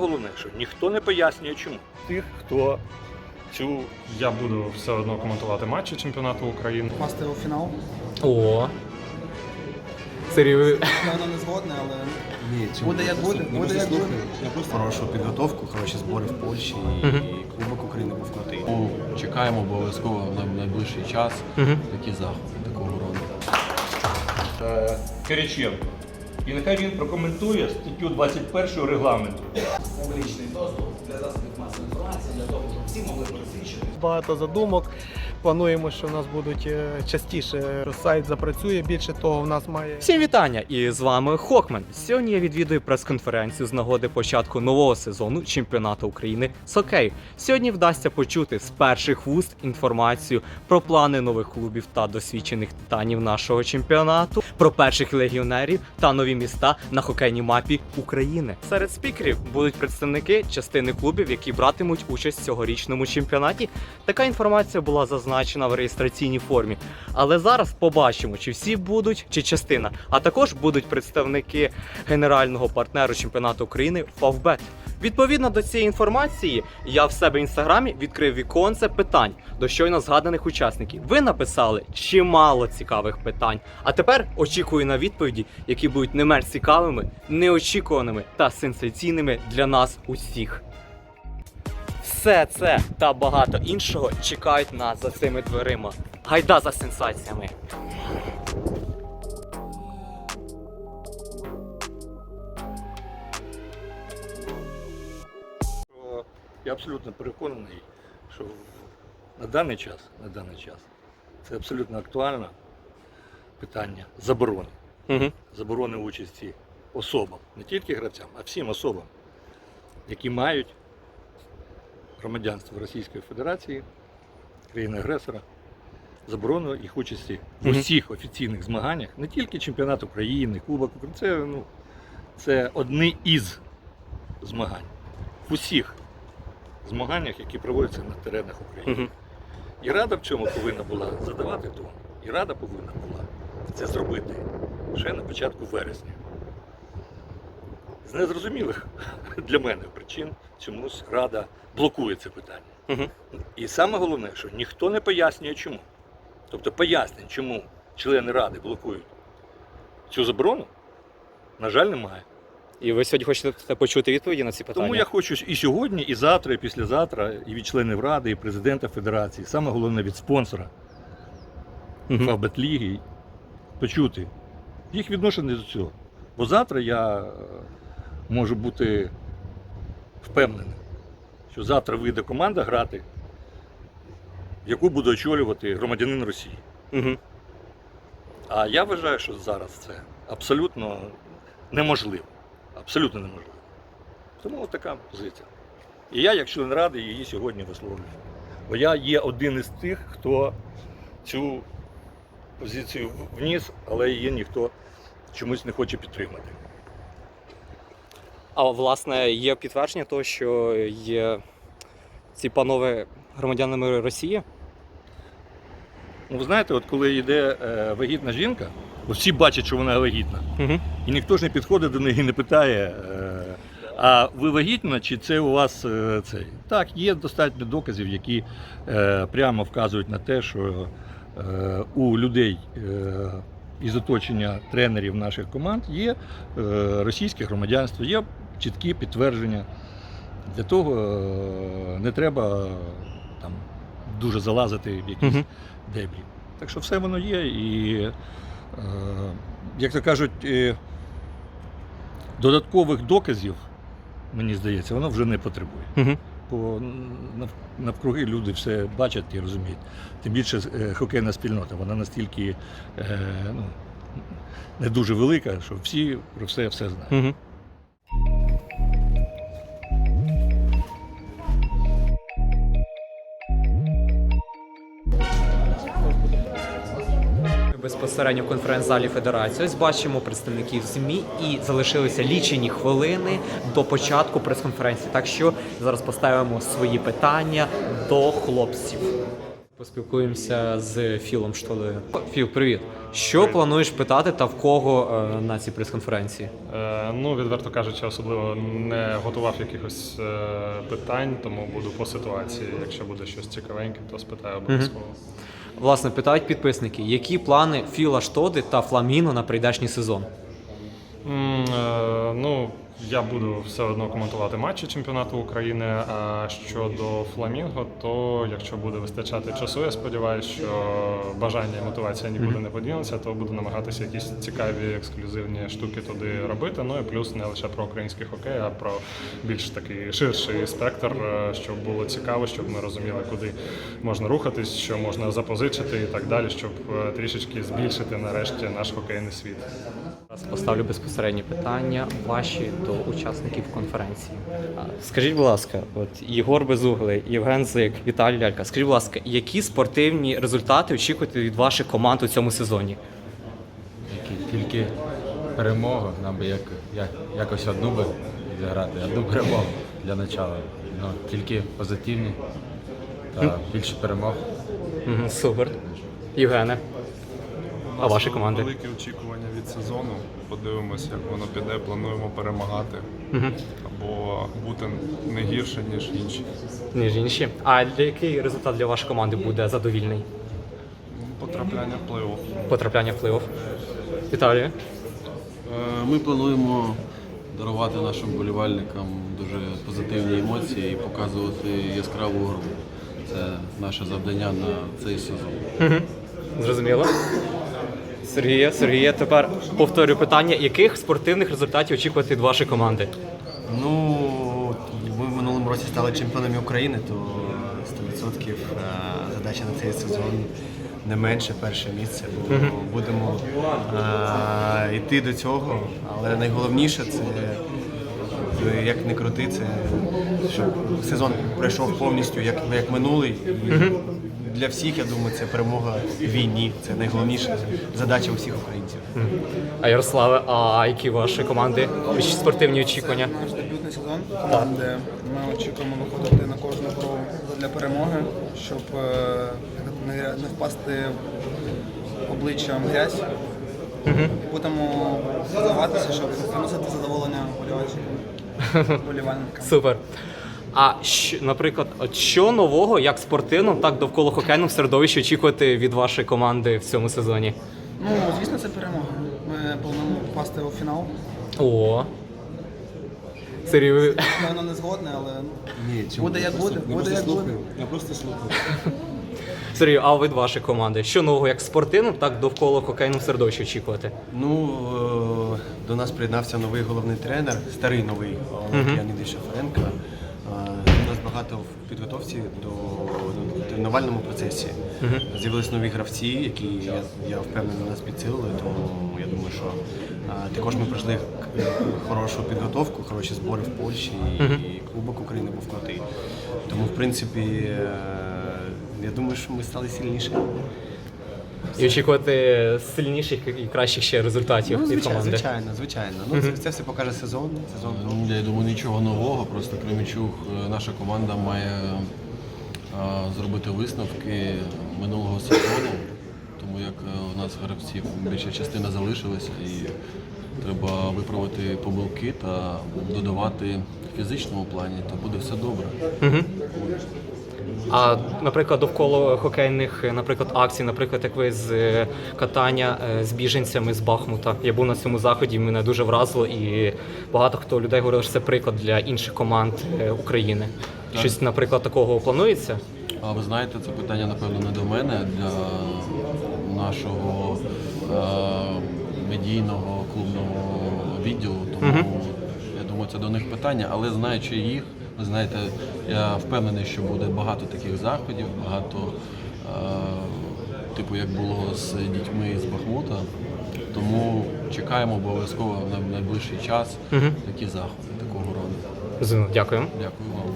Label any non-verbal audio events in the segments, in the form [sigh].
Головне, що ніхто не пояснює, чому. Тих, хто цю Я буду все одно коментувати матчі чемпіонату України. Попасти у фінал. О. Сергій, ви- не згодне, але Ні, цьому Буде як буде, буде просто як слухай, Хорошу підготовку, хороші збори в Польщі і, Кубок України був крутий. Тому чекаємо обов'язково на найближчий час такі заходи такого роду. е, Кириченко. І нехай він прокоментує статтю 21 регламенту. публічний доступ для засобів масової інформації, для того, щоб всі могли пересвідчити. багато задумок. Плануємо, що в нас будуть е, частіше сайт запрацює. Більше того, в нас має Всім вітання! І з вами Хокмен. Сьогодні я відвідую прес-конференцію з нагоди початку нового сезону чемпіонату України з хокею. Сьогодні вдасться почути з перших вуст інформацію про плани нових клубів та досвідчених титанів нашого чемпіонату, про перших легіонерів та нові міста на хокейній мапі України. Серед спікерів будуть представники частини клубів, які братимуть участь в цьогорічному чемпіонаті. Така інформація була зазначена в реєстраційній формі. Але зараз побачимо, чи всі будуть, чи частина. А також будуть представники генерального партнеру чемпіонату України Фавбет. Відповідно до цієї інформації, я в себе в інстаграмі відкрив віконце питань до щойно згаданих учасників. Ви написали чимало цікавих питань. А тепер очікую на відповіді, які будуть не менш цікавими, неочікуваними та сенсаційними для нас усіх. Все це та багато іншого чекають нас за цими дверима. Гайда за сенсаціями. Я абсолютно переконаний, що на даний час, на даний час це абсолютно актуальне питання заборони. Угу. Заборони участі особам, не тільки гравцям, а всім особам, які мають громадянство Російської Федерації, країни-агресора, заборону їх участі в усіх офіційних змаганнях, не тільки чемпіонат України, Кубок України, це, ну, це одні із змагань. В усіх змаганнях, які проводяться на теренах України. Угу. І Рада в цьому повинна була задавати тон. І Рада повинна була це зробити ще на початку вересня. З незрозумілих [laughs] для мене причин чомусь Рада блокує це питання. Угу. І саме головне, що ніхто не пояснює чому. Тобто пояснень, чому члени Ради блокують цю заборону, на жаль, немає. І ви сьогодні хочете почути відповіді на ці питання? Тому я хочу і сьогодні, і завтра, і післязавтра, і від членів Ради, і президента Федерації, саме головне від спонсора Мгм. Фавбетліги, почути їх відношення до цього. Бо завтра я е, можу бути впевнений, що завтра вийде команда грати, яку буде очолювати громадянин Росії. Угу. А я вважаю, що зараз це абсолютно неможливо. Абсолютно неможливо. Тому от така позиція. І я, як член ради, її сьогодні висловлюю. Бо я є один із тих, хто цю позицію вніс, але її ніхто чомусь не хоче підтримати. А власне є підтвердження того, що є ці панове громадянами Росії? Ну, ви знаєте, от коли йде е, вагітна жінка, от всі бачать, що вона вагітна. Угу. І ніхто ж не підходить до неї і не питає, е, а ви вагітна, чи це у вас е, цей? Так, є достатньо доказів, які е, прямо вказують на те, що е, у людей е, із оточення тренерів наших команд є е, російське громадянство, є чіткі підтвердження. Для того е, не треба там дуже залазити в якісь Мгм. дебрі. Так що все воно є і, е, як то кажуть, е, додаткових доказів, мені здається, воно вже не потребує. Угу. Бо навкруги люди все бачать і розуміють. Тим більше е, хокейна спільнота, вона настільки е, ну, не дуже велика, що всі про все все знають. Угу. Безпосередньо в конференц-залі Федерації. Ось бачимо представників ЗМІ і залишилися лічені хвилини до початку прес-конференції. Так що зараз поставимо свої питання до хлопців. Поспілкуємося з Філом Штолею. Філ, привіт. Що плануєш питати та в кого е, на цій прес-конференції? Е, ну, відверто кажучи, особливо не готував якихось е, питань, тому буду по ситуації. Якщо буде щось цікавеньке, то спитаю обов'язково. Власне, питають підписники, які плани Філа Штоди та Фламіно на прийдешній сезон? Е, ну, я буду все одно коментувати матчі чемпіонату України. А щодо Фламінго, то якщо буде вистачати часу, я сподіваюся, що бажання і мотивація нікуди не подінуться, то буду намагатися якісь цікаві ексклюзивні штуки туди робити. Ну і плюс не лише про український хокей, а про більш такий ширший спектр, е, щоб було цікаво, щоб ми розуміли, куди можна рухатись, що можна запозичити і так далі, щоб е, трішечки збільшити нарешті наш хокейний світ. Зараз поставлю безпосередні питання ваші до учасників конференції. Скажіть, будь ласка, от Єгор Безуглий, Євген Зик, Віталій Лялька. Скажіть, будь ласка, які спортивні результати очікуєте від ваших команд у цьому сезоні? Тільки, тільки перемога. Нам би як, як, якось одну би зіграти, одну перемогу для початку. Ну, тільки позитивні та більше перемог. Супер. Євгене. А ваші команди? Великі очікування від сезону. Подивимося, як воно піде. Плануємо перемагати або бути не гірше, ніж інші. Ніж інші. А для який результат для вашої команди буде задовільний? Потрапляння в плей-офф. Потрапляння в плей-офф? Віталію? Е, Ми плануємо дарувати нашим болівальникам дуже позитивні емоції і показувати яскраву гру. Це наше завдання на цей сезон. Зрозуміло. Сергія, Сергія, тепер повторю питання, яких спортивних результатів очікувати від вашої команди? Ну, ми в минулому році стали чемпіонами України, то 100% е, задача на цей сезон не менше перше місце. Будемо, будемо е, йти до цього, але найголовніше це е, як не крути, це щоб сезон пройшов повністю як, як минулий. І для всіх, я думаю, це перемога в війні. Це найголовніша задача усіх українців. А Ярославе, а які ваші команди спортивні очікування? Наш дебютний сезон, де ми очікуємо виходити на кожну гру для перемоги, щоб е, не, не впасти обличчям в грязь. Будемо здаватися, щоб приносити задоволення болівальникам. [laughs] Супер. А що, наприклад, от що нового, як спортивно, так довкола хокейному середовищі очікувати від вашої команди в цьому сезоні? Ну, звісно, це перемога. Ми плануємо попасти у фінал. О. Ви- Певно, не згодне, але Ні, буде як буде, буде як буде. Я просто слухаю. [laughs] Сергій, а від вашої команди? Що нового, як спортивно, так довкола хокейному середовищі очікувати? Ну, е, до нас приєднався новий головний тренер, старий новий Олег Леонідович Шафаренко. Багато в підготовці до тренувальному процесі. З'явились нові гравці, які я, я впевнений нас підсилили, тому я думаю, що а, також ми пройшли хорошу підготовку, хороші збори в Польщі, і, і Кубок України був крутий. Тому, в принципі, е, я думаю, що ми стали сильнішими. І очікувати сильніших і кращих ще результатів Ну, від звичайно, команди. звичайно, звичайно. Ну, це, це все покаже сезон. сезон. Ну, Я думаю, нічого нового. Просто Кременчук, е, наша команда має е, зробити висновки минулого сезону, тому як е, у нас гравців більша частина залишилася і треба виправити помилки та додавати в фізичному плані, то буде все добре. А наприклад, довкола хокейних, е, наприклад, акцій, наприклад, як ви з е, катання е, з біженцями з Бахмута. Я був на цьому заході, мене дуже вразило, і багато хто людей говорив, що це приклад для інших команд України. Щось, наприклад, такого планується? А ви знаєте, це питання, напевно, не до мене, для нашого е, медійного клубного відділу. Тому я думаю, це до них питання. Але знаючи їх, ви знаєте, я впевнений, що буде багато таких заходів, багато, е, типу, як було з дітьми з Бахмута. Тому чекаємо обов'язково на найближчий час такі заходи такого роду. Дякую. Дякую вам.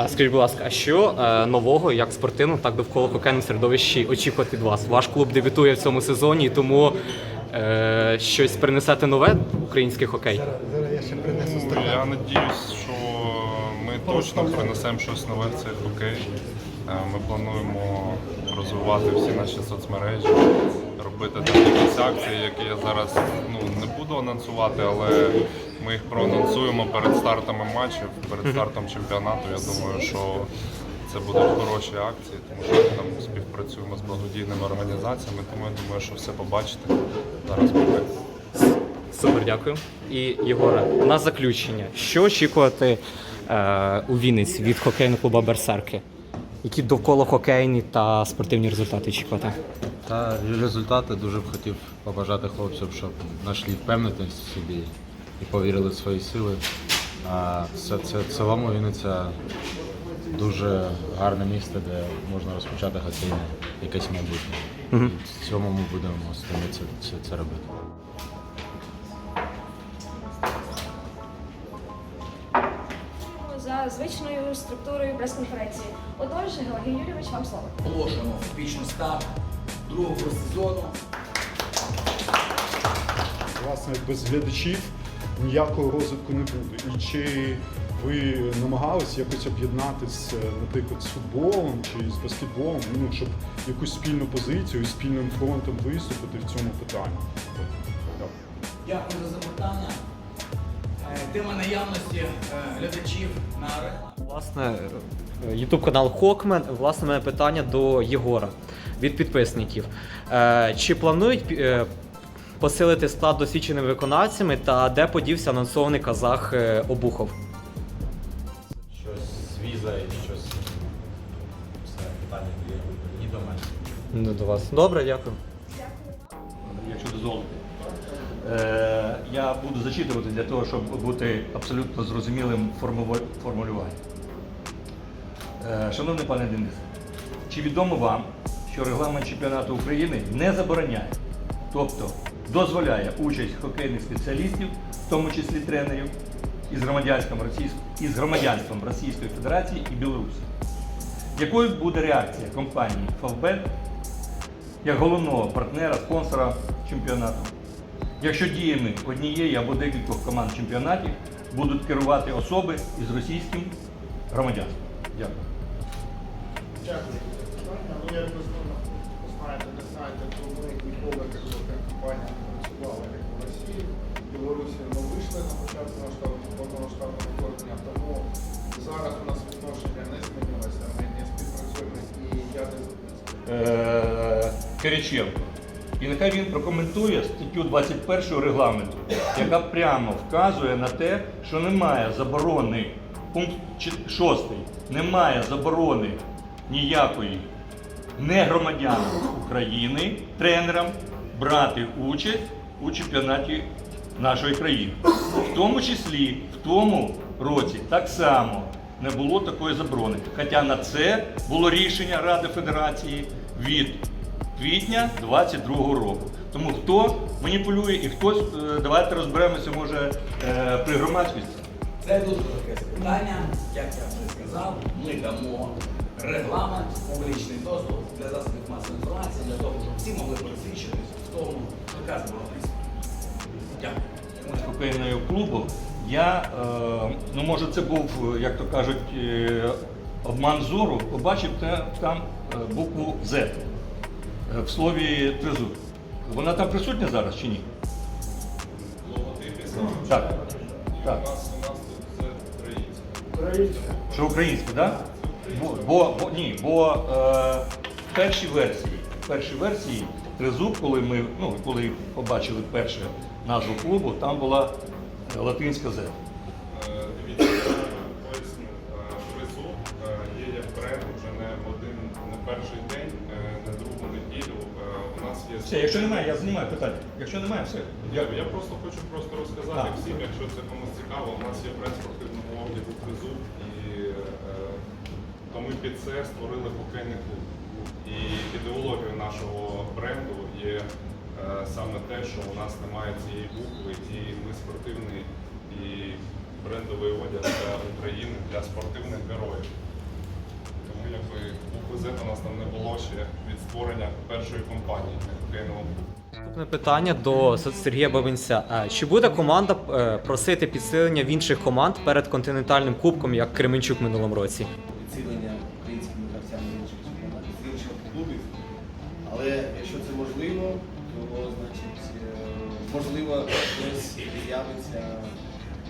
А скажіть, будь ласка, а що е, нового, як спортивно, так довкола хокейному середовищі очікувати від вас? Ваш клуб дебютує в цьому сезоні, тому е, щось принесете нове в український хокей? Ну, Я ще принесу надіюсь, що ми точно принесемо щось нове в цей хокей. Е, Ми плануємо розвивати всі наші соцмережі, робити там якісь акції, які я зараз ну, не буду анонсувати, але ми їх проанонсуємо перед стартами матчів, перед стартом чемпіонату. Я думаю, що це будуть хороші акції, тому що ми там співпрацюємо з благодійними організаціями, тому я думаю, що все побачите. Зараз буде. Супер, дякую. І Єгоре, на заключення, що очікувати у Вінниці від хокейного клубу Берсерки? Які довкола хокейні та спортивні результати очікувати? Та результати дуже б хотів побажати хлопцям, щоб знайшли впевненість в собі і повірили в свої сили. А це, це в цілому Вінниця дуже гарне місце, де можна розпочати хокейне якесь майбутнє. І в цьому ми будемо стремитися це, це робити. За звичною структурою прес-конференції. Отож, Георгій Юрійович, вам слово. Оголошуємо успішний старт другого сезону. власне без глядачів ніякого розвитку не буде. І чи ви намагались якось об'єднатися, наприклад, з футболом чи з баскетболом, ну щоб якусь спільну позицію спільним фронтом виступити в цьому питанні? Дякую за запитання. Е, Тема наявності е, глядачів на аренах. Власне, Ютуб канал Хокмен. Власне, мене питання до Єгора від підписників. Е, Чи планують е, посилити склад досвідченими виконавцями та де подівся анонсований казах е, Обухов? Щось віза і щось питання і до мене. Ну, до вас. Добре, дякую. якщо дозволите. Е, я буду зачитувати для того, щоб бути абсолютно зрозумілим формулюванням. Е, шановний пане Денисе, чи відомо вам, що регламент чемпіонату України не забороняє, тобто дозволяє участь хокейних спеціалістів, в тому числі тренерів, із громадянством, із громадянством Російської Федерації і Білорусі? Якою буде реакція компанії Фавбет як головного партнера, спонсора чемпіонату. Якщо діями однієї або декількох команд чемпіонатів будуть керувати особи із російським громадянством. Дякую. Дякую. Ну, як ви знаєте, не знаєте, то ми ніколи компанія не працювала як в Росії. Білорусі ми вийшли на початку повномасштабного вторгнення, тому зараз у нас відношення не змінилося. Ми не співпрацюємо і я не Е, Кириченко. І нехай він прокоментує статтю 21 регламенту, яка прямо вказує на те, що немає заборони, пункт 6, немає заборони ніякої негромадянам України тренерам брати участь у чемпіонаті нашої країни. В тому числі в тому році так само не було такої заборони. Хоча на це було рішення Ради Федерації від квітня 22-го року. Тому хто маніпулює і хтось, е, давайте розберемося, може, е, при громадськості. Це дуже таке питання. Як я вже сказав, ми дамо регламент, публічний доступ для засобів масової інформації, для того, щоб всі могли пересвідчитись в тому, яка збройність. Дякую. хокейного клубу, я, е, ну може це був, як то кажуть, обман зору, побачив там букву Z в слові тризуб. Вона там присутня зараз чи ні? Так. так. Що українська, так? Бо, бо, бо, ні, бо е, в першій версії, першій версії тризуб, коли ми ну, коли побачили перше назву клубу, там була е, латинська. Е, Дивіться, поясню. Призов є як бренд вже не один, не перший день, Все, якщо немає, я знімаю питання. Якщо немає, все. Я, я просто хочу просто розказати Так. всім, якщо це комусь цікаво, у нас є бренд спортивного огляду призу, і е, то ми під це створили хокейний клуб. І ідеологією нашого бренду є е, саме те, що у нас немає цієї букви, і ми спортивний і брендовий одяг для України, для спортивних героїв. Тому якби реквізиту у нас там не було ще від створення першої компанії Києва. Наступне питання до Сергія Бабинця. Е, чи буде команда е, просити підсилення в інших команд перед континентальним кубком, як Кременчук минулому році? Підсилення українськими гравцями з інших чемпіонатів, з інших клубів. Але якщо це можливо, то значить е, можливо хтось з'явиться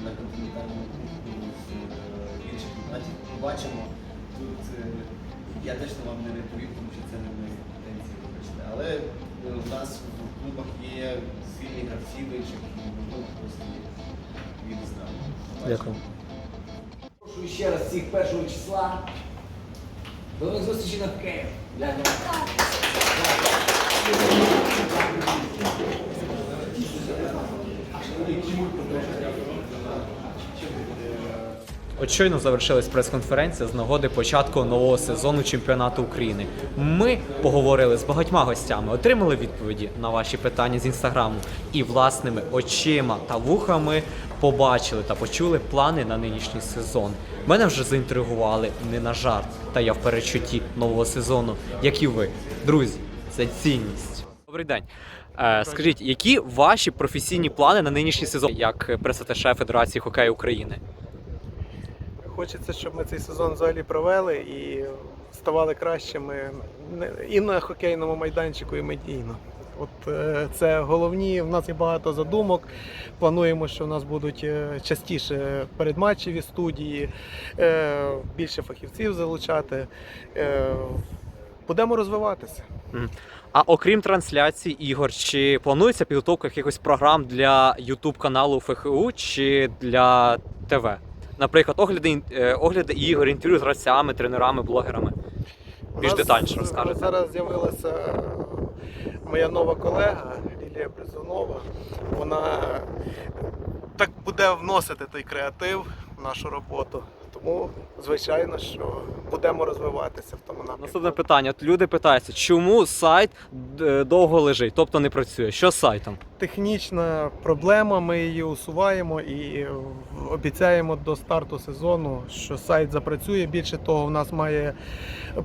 на континентальному кубку з інших чемпіонатів. Побачимо. Я точно вам не відповім, тому що це не мої компетенції, вибачте. Але е, у нас в клубах є сильні гравці в інших, і можливо хтось від з нами. Дякую. Прошу ще раз всіх першого числа. До нових зустрічей на хокеї. Дякую. От щойно завершилась прес-конференція з нагоди початку нового сезону чемпіонату України. Ми поговорили з багатьма гостями, отримали відповіді на ваші питання з інстаграму і власними очима та вухами побачили та почули плани на нинішній сезон. Мене вже заінтригували не на жарт, та я в перечутті нового сезону, як і ви. Друзі, це цінність. Добрий день. Е, скажіть, які ваші професійні плани на нинішній сезон як пресатеше Федерації хокею України? Хочеться, щоб ми цей сезон взагалі провели і ставали кращими і на хокейному майданчику, і медійно. От е, це головні. У нас є багато задумок. Плануємо, що у нас будуть е, частіше передматчеві студії, е, більше фахівців залучати. Будемо розвиватися. А окрім трансляцій ігор, чи планується підготовка якихось програм для YouTube каналу ФХУ чи для ТВ? Наприклад, огляди, е, огляди ігор, інтерв'ю з гравцями, тренерами, блогерами. Більш детальніше розкажете. Зараз з'явилася е, моя нова колега Лілія Бризунова. Вона так буде вносити той креатив в нашу роботу. Тому, звичайно, що будемо розвиватися в тому напрямку. Наступне питання. От люди питаються, чому сайт е, довго лежить, тобто не працює? Що з сайтом? Технічна проблема, ми її усуваємо і обіцяємо до старту сезону, що сайт запрацює. Більше того, в нас має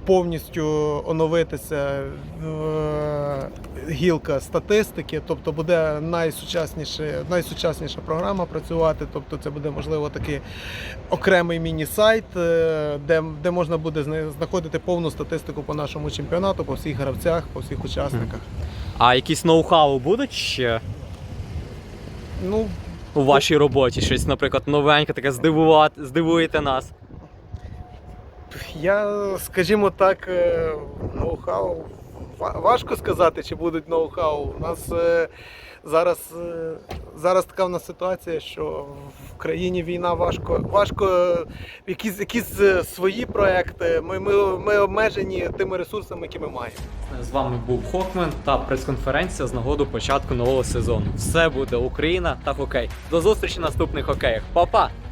повністю оновитися е, гілка статистики, тобто буде найсучасніше, найсучасніша програма працювати. Тобто це буде можливо такий окремий міні-сайт, е, де, де можна буде знаходити повну статистику по нашому чемпіонату, по всіх гравцях, по всіх учасниках. А якісь ноу-хау будуть ще Ну, у вашій роботі? Щось, наприклад, новеньке, таке здивувати, здивуєте нас. Я, скажімо так, е, ноу-хау. Важко сказати, чи будуть ноу-хау. У нас е, зараз, е, зараз така в нас ситуація, що в країні війна важко, важко е, якісь, якісь е, свої проекти. Ми, ми, ми обмежені тими ресурсами, які ми маємо. З вами був Хокмен та прес-конференція з нагоду початку нового сезону. Все буде Україна та хокей. До зустрічі в наступних хокеях. Па-па!